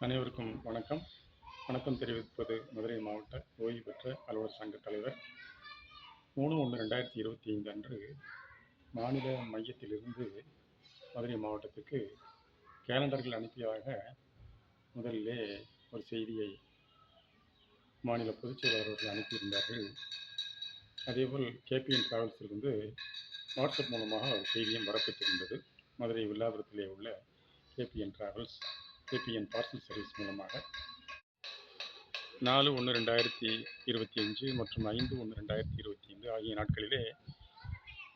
அனைவருக்கும் வணக்கம். வணக்கம் தெரிவிப்பது மதுரை மாவட்ட ஓய்வு பெற்ற அலுவலர் சங்க தலைவர். மூணு ஒன்று ரெண்டாயிரத்தி இருபத்தி ஐந்து அன்று மாநில மையத்திலிருந்து மதுரை மாவட்டத்துக்கு கேலண்டர்கள் அனுப்பியதாக முதலிலே ஒரு செய்தியை மாநில பொதுச் செயலாளர் அவர்கள் அனுப்பியிருந்தார்கள். அதேபோல் கேபிஎன் டிராவல்ஸிலிருந்து வாட்ஸ்அப் மூலமாக ஒரு செய்தியும் வரப்பெற்றிருந்தது. மதுரை வில்லாபுரத்திலே உள்ள KPN travels. KPN parcel service மூலமாக. நாலு ஒன்று ரெண்டாயிரத்தி இருபத்தி அஞ்சு மற்றும் ஐந்து ஒன்று ரெண்டாயிரத்தி இருபத்தி ஐந்து ஆகிய நாட்களிலே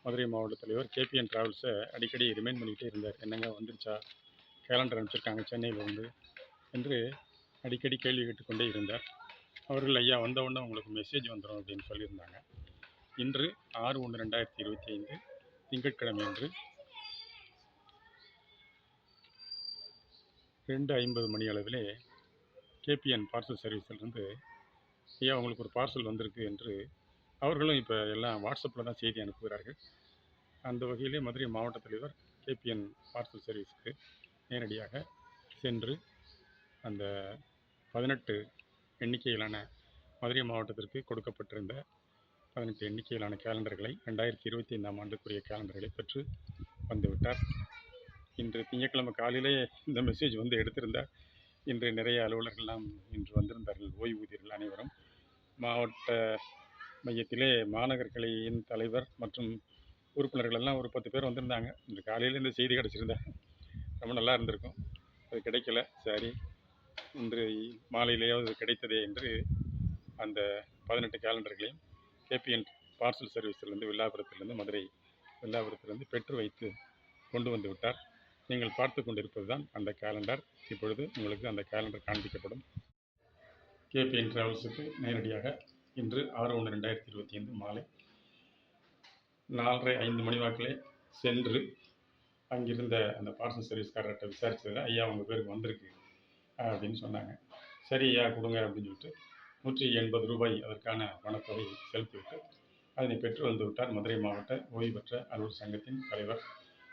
மதுரை மாவட்ட தலைவர் கேபிஎன் டிராவல்ஸை அடிக்கடி ரிமைண்ட் பண்ணிக்கிட்டே இருந்தார். என்னங்க வந்துருச்சா? கேலண்டர் அனுப்பிச்சிருக்காங்க சென்னையிலேருந்து என்று அடிக்கடி கேள்வி கேட்டுக்கொண்டே இருந்தார். அவர்கள் ஐயா வந்தவுடனே உங்களுக்கு மெசேஜ் வந்துடும் அப்படின்னு சொல்லியிருந்தாங்க. இன்று ஆறு ஒன்று ரெண்டாயிரத்தி இருபத்தி ஐந்து திங்கட்கிழமை அன்று ரெண்டு ஐம்பது மணி அளவிலே கேபிஎன் பார்சல் சர்வீஸிலிருந்து ஐயா உங்களுக்கு ஒரு பார்சல் வந்திருக்கு என்று அவர்களும் இப்போ எல்லாம் வாட்ஸ்அப்பில் தான் செய்தி அனுப்புகிறார்கள். அந்த வகையிலே மதுரை மாவட்ட தலைவர் கேபிஎன் பார்சல் சர்வீஸுக்கு நேரடியாக சென்று அந்த பதினெட்டு எண்ணிக்கையிலான மதுரை மாவட்டத்திற்கு கொடுக்கப்பட்டிருந்த பதினெட்டு எண்ணிக்கையிலான கேலண்டர்களை ரெண்டாயிரத்தி இருபத்தி ஐந்தாம் ஆண்டுக்குரிய கேலண்டர்களை பெற்று வந்துவிட்டார். இன்று திங்கட்கிழமை காலையிலே இந்த மெசேஜ் வந்து எடுத்திருந்தார். இன்று நிறைய அலுவலர்கள்லாம் இன்று வந்திருந்தார்கள் ஓய்வூதியர்கள் அனைவரும். மாவட்ட மையத்திலே மாநகர் கிளையின் தலைவர் மற்றும் உறுப்பினர்கள் எல்லாம் ஒரு பத்து பேர் வந்திருந்தாங்க. இன்று காலையில் இந்த செய்தி கிடச்சிருந்தா ரொம்ப நல்லா இருந்திருக்கும். அது கிடைக்கல. சரி இன்று மாலையிலேயாவது கிடைத்ததே என்று அந்த பதினெட்டு கேலண்டர்களையும் கேபிஎன் பார்சல் சர்வீஸிலிருந்து வில்லாபுரத்திலிருந்து மதுரை வில்லாபுரத்திலிருந்து பெற்று வைத்து கொண்டு வந்து விட்டார். நீங்கள் பார்த்து கொண்டிருப்பது தான் அந்த கேலண்டர் இப்பொழுது உங்களுக்கு அந்த கேலண்டர் காண்பிக்கப்படும். கேபிஎன் டிராவல்ஸுக்கு நேரடியாக இன்று ஆறு ஒன்று ரெண்டாயிரத்தி இருபத்தி ஐந்து மாலை நாலரை ஐந்து மணி வாக்கிலே சென்று அங்கிருந்த அந்த பார்சல் சர்வீஸ்காரர்கிட்ட விசாரிச்சதில் ஐயா உங்கள் பேருக்கு வந்திருக்கு அப்படின்னு சொன்னாங்க. சரி ஐயா கொடுங்க அப்படின்னு சொல்லிட்டு நூற்றி எண்பது ரூபாய் அதற்கான பணத்தொகை செலுத்திவிட்டு அதனை பெற்று வந்து விட்டார் மதுரை மாவட்ட ஓய்வு பெற்ற அலுவலர் சங்கத்தின் தலைவர்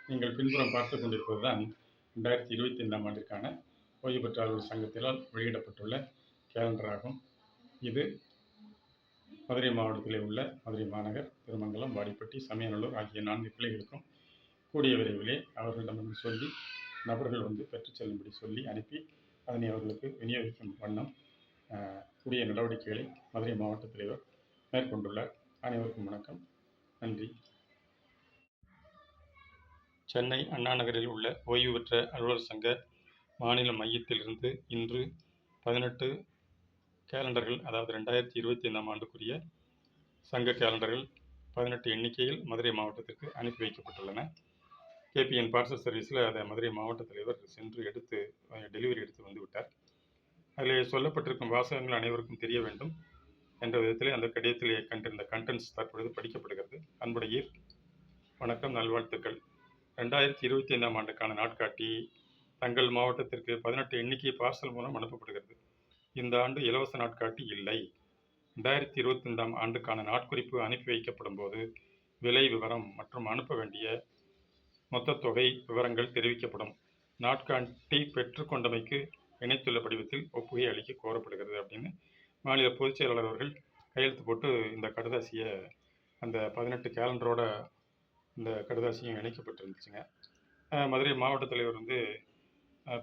நீங்கள் பின்புறம் பார்த்து கொண்டிருப்பது தான் ரெண்டாயிரத்தி இருபத்தி ஐந்தாம் ஆண்டிற்கான ஓய்வு பெற்றாளர்கள் அலுவலர் சங்கத்தினால் வெளியிடப்பட்டுள்ள கேலண்டர் ஆகும் இது மதுரை மாவட்டத்தில் உள்ள மதுரை மாநகர் திருமங்கலம் வாடிப்பட்டி சமயநல்லூர் ஆகிய நான்கு கிளைகளுக்கும் கூடிய விரைவிலே அவர்களிடமிருந்து சொல்லி நபர்கள் வந்து பெற்றுச் செல்லும்படி சொல்லி அனுப்பி அதனை அவர்களுக்கு விநியோகிக்கும் வண்ணம் கூடிய நடவடிக்கைகளை மதுரை மாவட்ட தலைவர் மேற்கொண்டுள்ளார். அனைவருக்கும் வணக்கம். நன்றி. சென்னை அண்ணா நகரில் உள்ள ஓய்வு பெற்ற அலுவலர் சங்க மாநில மையத்திலிருந்து இன்று பதினெட்டு கேலண்டர்கள் அதாவது ரெண்டாயிரத்தி இருபத்தி ஐந்தாம் ஆண்டுக்குரிய சங்க கேலண்டர்கள் பதினெட்டு எண்ணிக்கையில் மதுரை மாவட்டத்திற்கு அனுப்பி வைக்கப்பட்டுள்ளன. கேபிஎன் பார்சல் சர்வீஸில் அதை மதுரை மாவட்ட தலைவர் சென்று எடுத்து டெலிவரி எடுத்து வந்து விட்டார். அதில் சொல்லப்பட்டிருக்கும் வாசகங்கள் அனைவருக்கும் தெரிய வேண்டும் என்ற விதத்திலே அந்த கடிதத்திலே கண்டிருந்த கண்டென்ட்ஸ் தற்பொழுது படிக்கப்படுகிறது. அன்புடைய வணக்கம் நல்வாழ்த்துக்கள். ரெண்டாயிரத்தி இருபத்தி ஐந்தாம் ஆண்டுக்கான நாட்காட்டி தங்கள் மாவட்டத்திற்கு பதினெட்டு எண்ணிக்கை பார்சல் மூலம் அனுப்பப்படுகிறது. இந்த ஆண்டு இலவச நாட்காட்டி இல்லை. ரெண்டாயிரத்தி இருபத்தைந்தாம் ஆண்டுக்கான நாட்குறிப்பு அனுப்பி வைக்கப்படும் போது விலை விவரம் மற்றும் அனுப்ப வேண்டிய மொத்த தொகை விவரங்கள் தெரிவிக்கப்படும். நாட்காட்டி பெற்றுக்கொண்டமைக்கு இணைத்துள்ள படிவத்தில் ஒப்புகை அளிக்க கோரப்படுகிறது அப்படின்னு மாநில பொதுச் செயலாளர் அவர்கள் கையெழுத்து போட்டு இந்த கடுதாசியை அந்த பதினெட்டு கேலண்டரோட இந்த கடுதாசியும் இணைக்கப்பட்டிருந்துச்சுங்க மதுரை மாவட்ட தலைவர் வந்து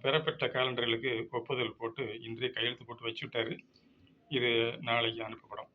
பெறப்பட்ட கேலண்டர்களுக்கு ஒப்புதல் போட்டு இன்றே கையெழுத்து போட்டு வச்சுட்டாரு இது நாளைக்கு அனுப்பப்படும்.